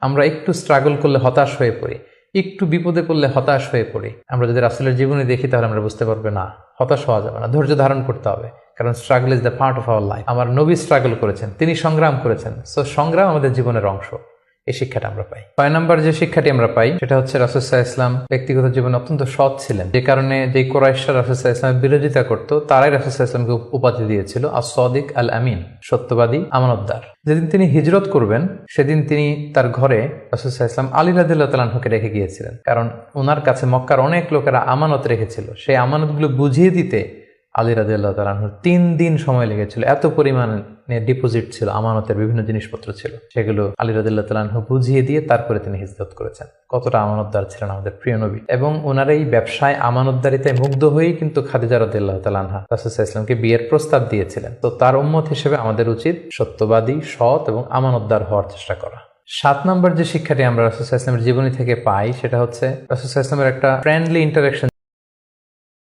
আমরা একটু স্ট্রাগল করলে হতাশ হয়ে পড়ি, একটু বিপদে পড়লে হতাশ হয়ে পড়ি। আমরা যদি রাসুলের জীবনে দেখি, তাহলে আমরা বুঝতে পারব, না, হতাশ হওয়া যাবে না, ধৈর্য ধারণ করতে হবে, কারণ struggle is the part of our life আমার নবী স্ট্রাগল করেছেন, তিনি সংগ্রাম করেছেন। সো সংগ্রাম আমাদের জীবনের অংশ। এই শিক্ষাটা আমরা পাই। ছয় নম্বর যে শিক্ষাটি আমরা পাই, সেটা হচ্ছে রাসুসাহ ইসলাম ব্যক্তিগত জীবনে অত্যন্ত সৎ ছিলেন। যে কারণে যে কোরাইশরা রাসুসাহ ইসলামের বিরোধিতা করতো, তারাই রাসুসাহ ইসলামকে উপাধি দিয়েছিল আর সদিক আল আমিন সত্যবাদী আমানতদার। যেদিন তিনি হিজরত করবেন, সেদিন তিনি তার ঘরে রাসুসাহ ইসলাম আলী রাদিল্লাহ তালাহুকে রেখে গিয়েছিলেন। কারণ ওনার কাছে মক্কার অনেক লোকেরা আমানত রেখেছিল। সেই আমানতগুলো বুঝিয়ে দিতে আলী রাদিল্লাহ তালাহুর তিন দিন সময় লেগেছিল। এত পরিমাণে ডিপোজিট ছিল, আমানতের বিভিন্ন জিনিসপত্র ছিল। সেগুলো আলী রাদিল্লাহ তালাহু বুঝিয়ে দিয়ে তারপরে তিনি হিজরত করেছেন। কতটা আমানতদার ছিলেন আমাদের প্রিয় নবী। এবং ওনার এই ব্যবসায় আমানতদারিতায় মুগ্ধ হয়েই কিন্তু খাদিজা রাদিল্লাহ তালাহা রাসুসাহ ইসলামকে বিয়ের প্রস্তাব দিয়েছিলেন। তো তার উম্মত হিসেবে আমাদের উচিত সত্যবাদী, সৎ এবং আমানতদার হওয়ার চেষ্টা করা। সাত নম্বর যে শিক্ষাটি আমরা রাসুসাহ ইসলামের জীবনী থেকে পাই, সেটা হচ্ছে রাসুসাহ ইসলামের একটা ফ্রেন্ডলি ইন্টারাকশন